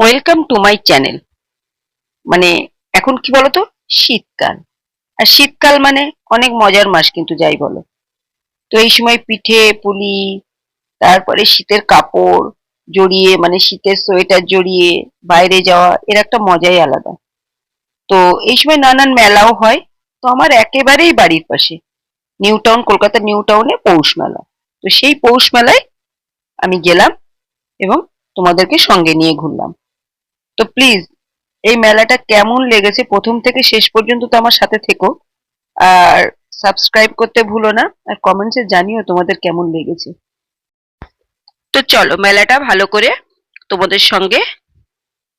Welcome to my channel মানে এখন কি বলতো? শীতকাল। আর শীতকাল মানে অনেক মজার মাস কিন্তু যাই বলো। তো এই সময় পিঠে, পুলি, তারপরে শীতের কাপড় জড়িয়ে মানে শীতের সোয়েটার জড়িয়ে, বাইরে যাওয়া, এর একটা মজাই আলাদা। তো এই সময় নানান মেলাও হয়। তো আমার একেবারেই বাড়ির পাশে। নিউ টাউন, কলকাতা নিউ টাউনে পৌষ মেলা। তো সেই পৌষ মেলায় আমি গেলাম এবং তোমাদেরকে সঙ্গে নিয়ে ঘুরলাম। তো প্লিজ এই মেলাটা কেমন লেগেছে? প্রথম থেকে শেষ পর্যন্ত তো আমার সাথে থেকো। আর সাবস্ক্রাইব করতে ভুলো না। আর কমেন্টসে জানিও তোমাদের কেমন লেগেছে। তো চলো মেলাটা ভালো করে তোমাদের সঙ্গে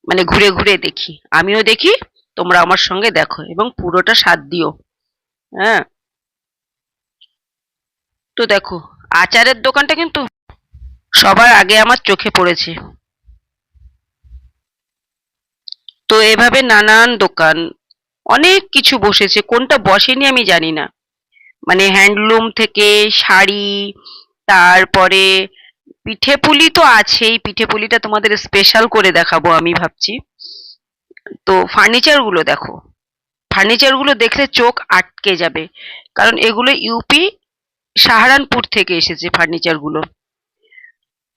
মানে ঘুরে ঘুরে দেখি। আমিও দেখি, তোমরা আমার সঙ্গে দেখো এবং পুরোটা স্বাদ দিও। হ্যাঁ। তো দেখো, আচারের দোকানটা কিন্তু সবার আগে আমার চোখে পড়েছে। তো এভাবে নানান দোকান, অনেক কিছু বসেছে, কোনটা বসেনি আমি জানি না। মানে হ্যান্ডলুম থেকে শাড়ি, তারপরে পিঠে পুলি তো আছেই পিঠে পুলিটা তোমাদের স্পেশাল করে দেখাবো আমি ভাবছি। তো ফার্নিচারগুলো দেখো ফার্নিচারগুলো দেখলে চোখ আটকে যাবে, কারণ এগুলো ইউপি সাহারানপুর থেকে এসেছে ফার্নিচারগুলো।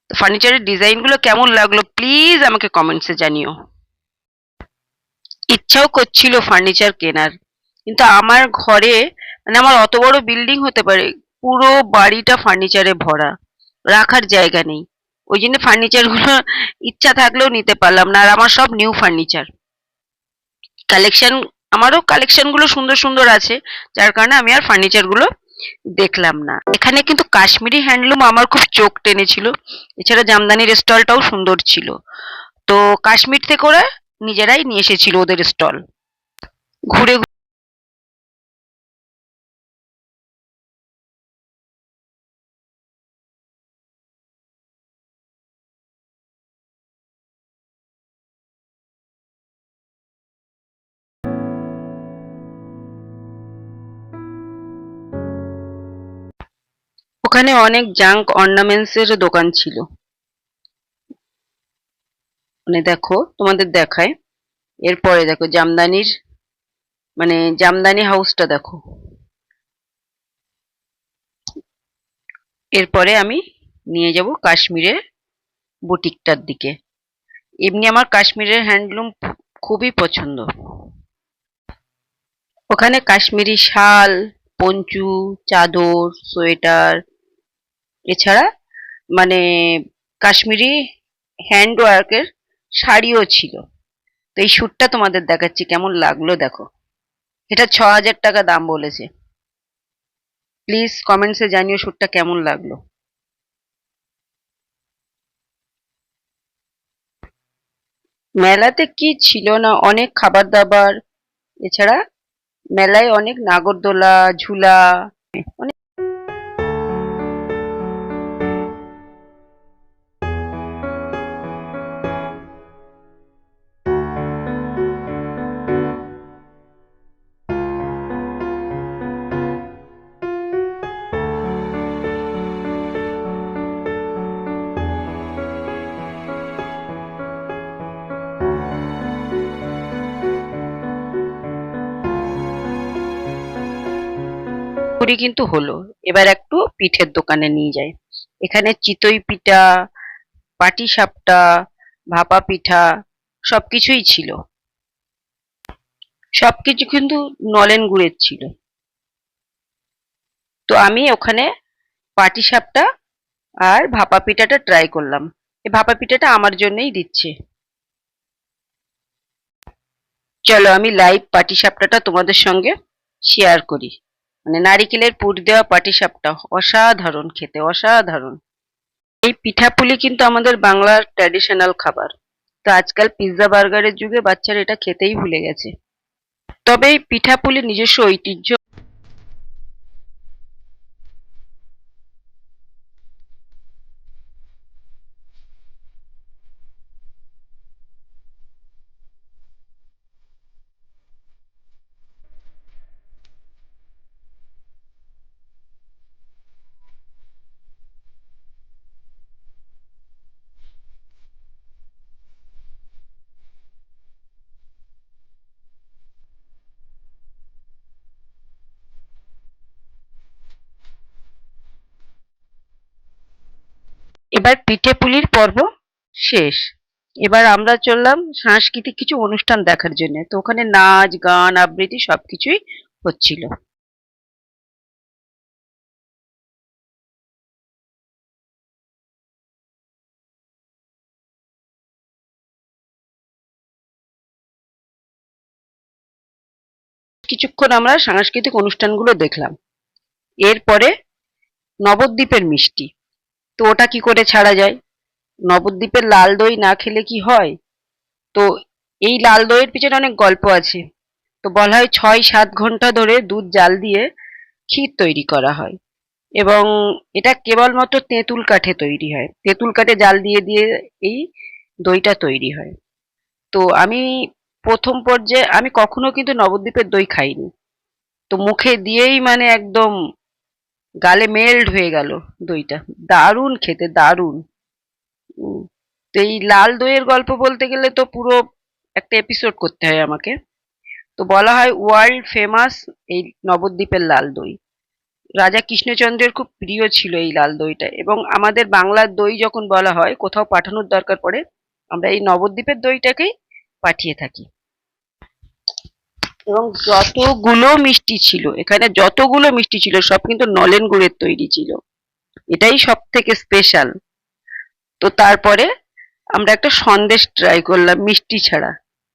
ফার্নিচারের ডিজাইনগুলো কেমন লাগল প্লিজ আমাকে কমেন্টসে জানিও। ইচ্ছাও করছিল ফার্নিচার কেনার। কিন্তু আমার ঘরে মানে আমার অত বড় বিল্ডিং হতে পারে, পুরো বাড়িটা ফার্নিচারে ভরা। রাখার জায়গা নেই। ওই জন্য ফার্নিচারগুলো ইচ্ছা থাকলেও নিতে পারলাম না, আর আমার সব নিউ ফার্নিচার কালেকশন আমারও কালেকশনগুলো সুন্দর সুন্দর আছে, যার কারণে আমি আর ফার্নিচারগুলো দেখলাম না। এখানে কিন্তু কাশ্মীরি হ্যান্ডলুম আমার খুব চোখ টেনেছিল। এছাড়া জামদানির স্টলটাও সুন্দর ছিল। তো কাশ্মীর থেকে ওরা নিজেরাই নিয়ে এসেছিল ওদের স্টল। ঘুরে ওখানে অনেক জাঙ্ক অর্নামেন্টসের দোকান ছিল। মানে দেখো, তোমাদের দেখায়। এরপরে দেখো, জামদানির মানে জামদানি হাউসটা দেখো। এরপরে আমি নিয়ে যাব কাশ্মীরের বুটিকটার দিকে। এমনি আমার কাশ্মীরের হ্যান্ডলুম খুবই পছন্দ। ওখানে কাশ্মীরি শাল, পঞ্চু, চাদর, সোয়েটার, এছাড়া মানে কাশ্মীরি হ্যান্ড ওয়ার্কের শাড়িও ছিল। তো এই স্যুটটা তোমাদের দেখাচ্ছি, কেমন লাগল দেখো। এটা ছ হাজার টাকা দাম বলেছে। প্লিজ কমেন্টসে জানিও স্যুটটা কেমন লাগল। মেলাতে কি ছিল না, অনেক খাবার দাবার এছাড়া মেলায় অনেক নাগরদোলা, ঝুলা অনেক ঘুরি কিন্তু হলো। এবার একটু পিঠের দোকানে নিয়ে যাই। এখানে চিতই পিঠা, পাটি সাপটা, ভাপা পিঠা সবকিছুই ছিল। সবকিছু কিন্তু নলেন গুড়ের ছিল। তো আমি ওখানে পাটি সাপটা আর ভাপা পিঠাটা ট্রাই করলাম। এই ভাপা পিঠাটা আমার জন্যই দিচ্ছে। চলো আমি লাইভ পাটি সাপটাটা তোমাদের সঙ্গে শেয়ার করি। মানে নারিকেলের পুর দেওয়া পাটিসাপটা অসাধারণ খেতে, অসাধারণ। এই পিঠাপুলি কিন্তু আমাদের বাংলার ট্র্যাডিশনাল খাবার। তো আজকাল পিৎজা বার্গারের যুগে বাচ্চারা এটা খেতেই ভুলে গেছে। তবে এই পিঠাপুলি নিজস্ব ঐতিহ্য এবার পিঠে পুলির পর্ব শেষ। এবার আমরা চললাম সাংস্কৃতিক কিছু অনুষ্ঠান দেখার জন্য। তো ওখানে নাচ, গান, আবৃত্তি সবকিছুই হচ্ছিল। কিছুক্ষণ আমরা সাংস্কৃতিক অনুষ্ঠানগুলো দেখলাম। এরপরে নবদ্বীপের মিষ্টি। তো ওটা কি করে ছাড়া যায়? নবদ্বীপের লাল দই না খেলে কি হয়? তো এই লাল দইয়ের পিছনে অনেক গল্প আছে। তো বলা হয় ছয় সাত ঘণ্টা ধরে দুধ জাল দিয়ে ক্ষীর তৈরি করা হয়। এবং এটা কেবলমাত্র তেঁতুল কাঠে তৈরি হয়। তেঁতুল কাঠে জাল দিয়ে দিয়ে এই দইটা তৈরি হয়। তো আমি প্রথম পর্যায়ে, আমি কখনো কিন্তু নবদ্বীপের দই খাইনি। তো মুখে দিয়েই মানে একদম গালে মেল্ট হয়ে গেল দইটা। দারুণ খেতে, দারুণ। তো এই লাল দইয়ের গল্প বলতে গেলে তো পুরো একটা এপিসোড করতে হয় আমাকে। তো বলা হয় ওয়ার্ল্ড ফেমাস এই নবদ্বীপের লাল দই। রাজা কৃষ্ণচন্দ্রের খুব প্রিয় ছিল এই লাল দইটা এবং আমাদের বাংলার দই যখন বলা হয়, কোথাও পাঠানোর দরকার পড়ে, আমরা এই নবদ্বীপের দইটাকেই পাঠিয়ে থাকি। এবং যতগুলো মিষ্টি ছিল, এখানে যতগুলো মিষ্টি ছিল, সব কিন্তু নলেন গুড়ের তৈরি ছিল। এটাই সব থেকে স্পেশাল তো তারপরে আমরা একটা সন্দেশ ট্রাই করলাম মিষ্টি ছাড়া।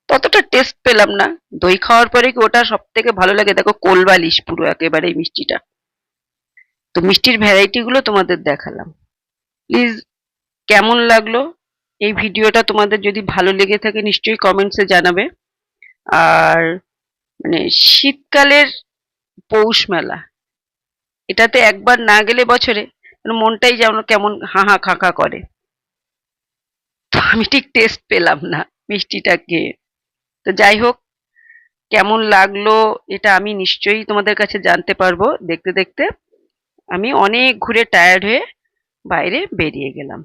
ততটা টেস্ট পেলাম না। দই খাওয়ার পরে কি ওটা সব থেকে ভালো লাগে? দেখো কোলবালিশ পুরো একেবারে মিষ্টিটা। তো মিষ্টির ভ্যারাইটি গুলো তোমাদের দেখালাম। প্লিজ কেমন লাগল? এই ভিডিওটা তোমাদের যদি ভালো লেগে থাকে, নিশ্চয়ই কমেন্টসে জানাবে। আর মানে শীতকালের পৌষ মেলা। এটাতে একবার না গেলে বছরে যেন মনটাই যেন কেমন হা হা খা খা করে। তো আমি ঠিক টেস্ট পেলাম না মিষ্টিটা খেয়ে তো যাই হোক, কেমন লাগল এটা আমি নিশ্চয়ই তোমাদের কাছে জানতে পারব। দেখতে দেখতে আমি অনেক ঘুরে টায়ার্ড হয়ে বাইরে বেরিয়ে গেলাম।